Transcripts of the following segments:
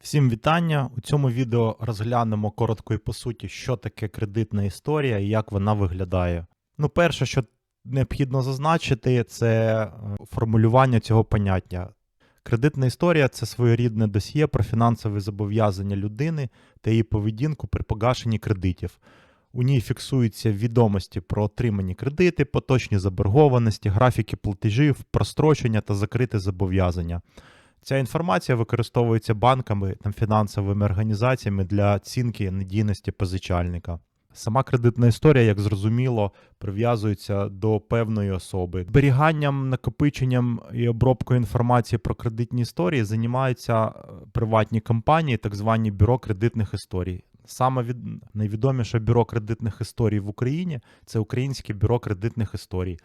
Всім вітання! У цьому відео розглянемо коротко і по суті, що таке кредитна історія і як вона виглядає. Ну, перше, що необхідно зазначити, це е, формулювання цього поняття. Кредитна історія це своєрідне досьє про фінансові зобов'язання людини та її поведінку при погашенні кредитів. У ній фіксуються відомості про отримані кредити, поточні заборгованості, графіки платежів, прострочення та закрите зобов'язання. Ця інформація використовується банками та фінансовими організаціями для оцінки надійності позичальника. Сама кредитна історія, як зрозуміло, прив'язується до певної особи. Зберіганням, накопиченням і обробкою інформації про кредитні історії займаються е, приватні компанії, так звані бюро кредитних історій. Саме від найвідоміше бюро кредитних історій в Україні це Українське бюро кредитних історій.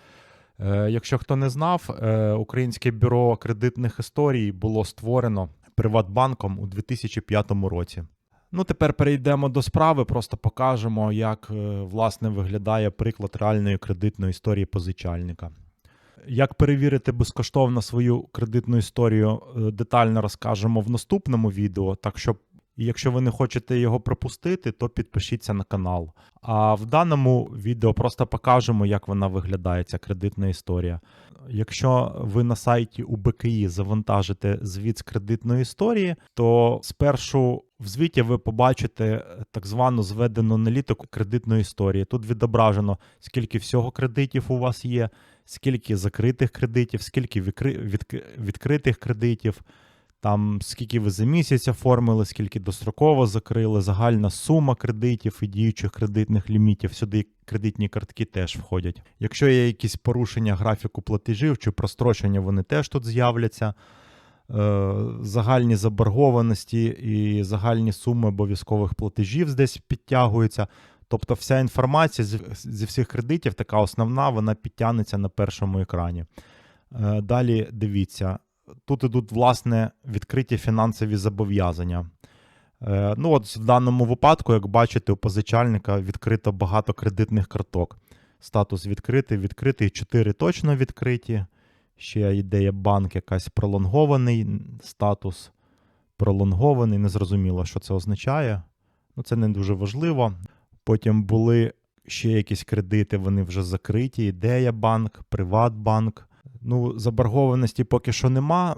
Е, Якщо хто не знав, е, Українське бюро кредитних історій було створено Приватбанком у 2005 році. Ну, тепер перейдемо до справи, просто покажемо, як е, власне виглядає приклад реальної кредитної історії позичальника. Як перевірити безкоштовно свою кредитну історію, детально розкажемо в наступному відео. Так що, якщо ви не хочете його пропустити, то підпишіться на канал. А в даному відео просто покажемо, як вона виглядає, ця кредитна історія. Якщо ви на сайті УБКІ завантажите звіт з кредитної історії, то спершу в звіті ви побачите так звану зведену аналітику кредитної історії. Тут відображено, скільки всього кредитів у вас є, скільки закритих кредитів, скільки відкритих кредитів, там скільки ви за місяць оформили, скільки достроково закрили, загальна сума кредитів і діючих кредитних лімітів. Сюди кредитні картки теж входять. Якщо є якісь порушення графіку платежів чи прострочення, вони теж тут з'являться. Е, Загальні заборгованості і загальні суми обов'язкових платежів десь підтягуються. Тобто вся інформація зі- всіх кредитів, така основна, вона підтягнеться на першому екрані. Е, Далі дивіться, тут ідуть власне відкриті фінансові зобов'язання. Е, Ну, от в даному випадку, як бачите, у позичальника відкрито багато кредитних карток. Статус відкритий, відкритий, 4 точно відкриті. Ще йде банк, якась пролонгований статус. Пролонгований, незрозуміло, що це означає. Ну, це не дуже важливо. Потім були ще якісь кредити, вони вже закриті. Ідея банк, Приватбанк. Ну, заборгованості поки що нема,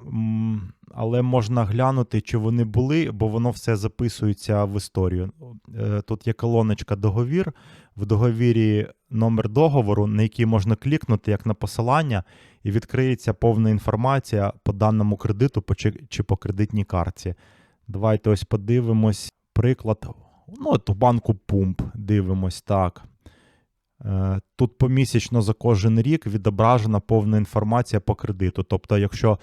але можна глянути, чи вони були, бо воно все записується в історію. Е, Тут є колоночка договір. В договірі номер договору, на який можна клікнути як на посилання, і відкриється повна інформація по даному кредиту чи, по кредитній картці. Давайте ось подивимось приклад. Ну, от у банку Пумп дивимось так. Е, Тут помісячно за кожен рік відображена повна інформація по кредиту. Тобто, якщо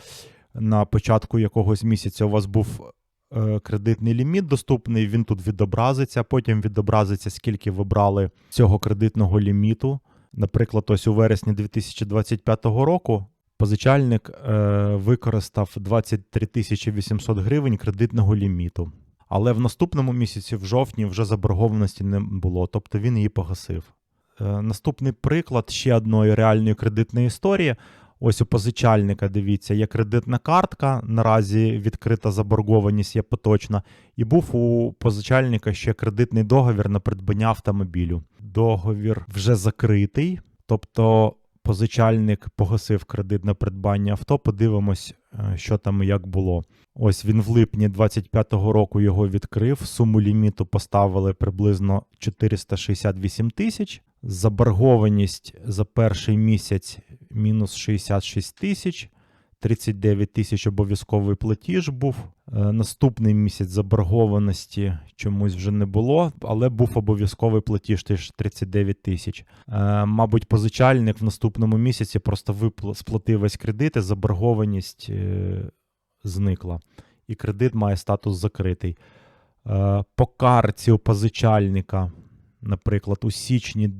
на початку якогось місяця у вас був е, кредитний ліміт доступний, він тут відобразиться, потім відобразиться, скільки ви брали цього кредитного ліміту. Наприклад, ось у вересні 2025 року позичальник е, використав 23 тисячі 800 гривень кредитного ліміту. Але в наступному місяці, в жовтні, вже заборгованості не було, тобто він її погасив. Е, Наступний приклад ще одної реальної кредитної історії. Ось у позичальника, дивіться, є кредитна картка. Наразі відкрита заборгованість є поточна. І був у позичальника ще кредитний договір на придбання автомобілю. Договір вже закритий, тобто позичальник погасив кредит на придбання авто. Подивимось, е, що там і як було. Ось він в липні 25-го року його відкрив. Суму ліміту поставили приблизно 468 тисяч. Заборгованість за перший місяць мінус 66 тисяч. 39 тисяч обов'язковий платіж був. Е, Наступний місяць заборгованості чомусь вже не було, але був обов'язковий платіж теж 39 тисяч. Е, Мабуть, позичальник в наступному місяці просто сплатив весь кредит, і заборгованість е, зникла. І кредит має статус закритий. По карці у позичальника, наприклад, у січні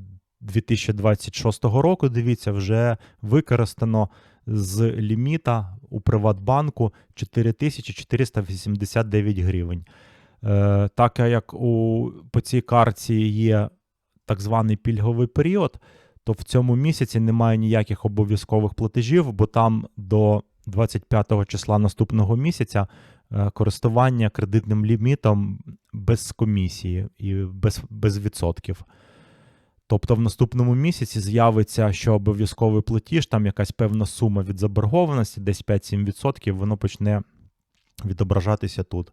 2026 року, дивіться, вже використано з ліміта у Приватбанку 4489 гривень. Е, так як у, по цій карті є так званий пільговий період, то в цьому місяці немає ніяких обов'язкових платежів, бо там до 25 числа наступного місяця е, користування кредитним лімітом без комісії і без, без відсотків. Тобто в наступному місяці з'явиться, що обов'язковий платіж, там якась певна сума від заборгованості, десь 5-7%, воно почне відображатися тут,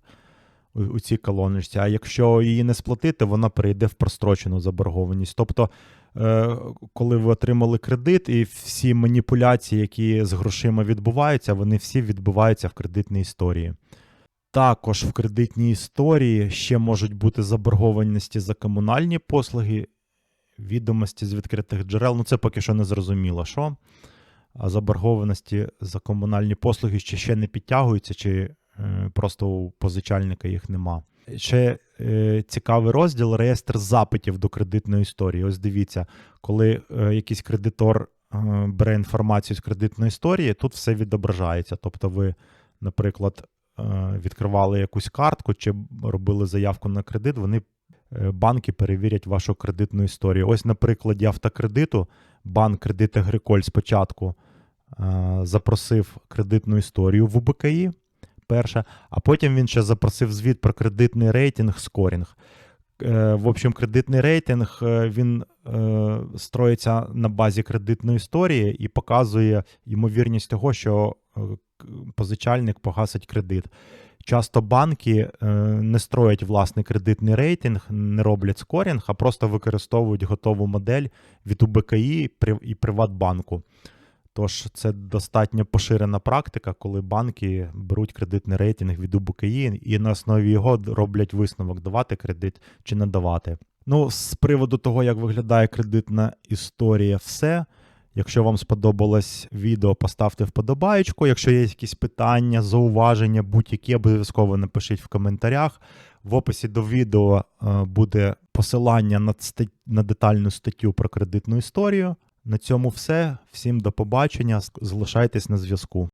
у, у цій колоночці. А якщо її не сплатити, вона перейде в прострочену заборгованість. Тобто, е, коли ви отримали кредит, і всі маніпуляції, які з грошима відбуваються, вони всі відбуваються в кредитній історії. Також в кредитній історії ще можуть бути заборгованості за комунальні послуги, відомості з відкритих джерел. Ну, це поки що не зрозуміло, що. Заборгованості за комунальні послуги ще, ще не підтягуються, чи е, просто у позичальника їх нема. Ще е, цікавий розділ реєстр запитів до кредитної історії. Ось дивіться, коли е, якийсь кредитор е, бере інформацію з кредитної історії, тут все відображається. Тобто, ви, наприклад, е, відкривали якусь картку чи робили заявку на кредит, вони банки перевірять вашу кредитну історію. Ось на прикладі автокредиту банк Кредит Агриколь спочатку е, запросив кредитну історію в УБКІ, перше, а потім він ще запросив звіт про кредитний рейтинг, скорінг. Е, В общем, кредитний рейтинг е, він е, строїться на базі кредитної історії і показує ймовірність того, що е, позичальник погасить кредит. Часто банки е, не строять власний кредитний рейтинг, не роблять скорінг, а просто використовують готову модель від УБКІ і Приватбанку. Тож це достатньо поширена практика, коли банки беруть кредитний рейтинг від УБКІ і на основі його роблять висновок, давати кредит чи не давати. Ну, з приводу того, як виглядає кредитна історія, все. Якщо вам сподобалось відео, поставте вподобаєчку. Якщо є якісь питання, зауваження, будь-які, обов'язково напишіть в коментарях. В описі до відео е, буде посилання на, стат... на детальну статтю про кредитну історію. На цьому все. Всім до побачення. Залишайтесь на зв'язку.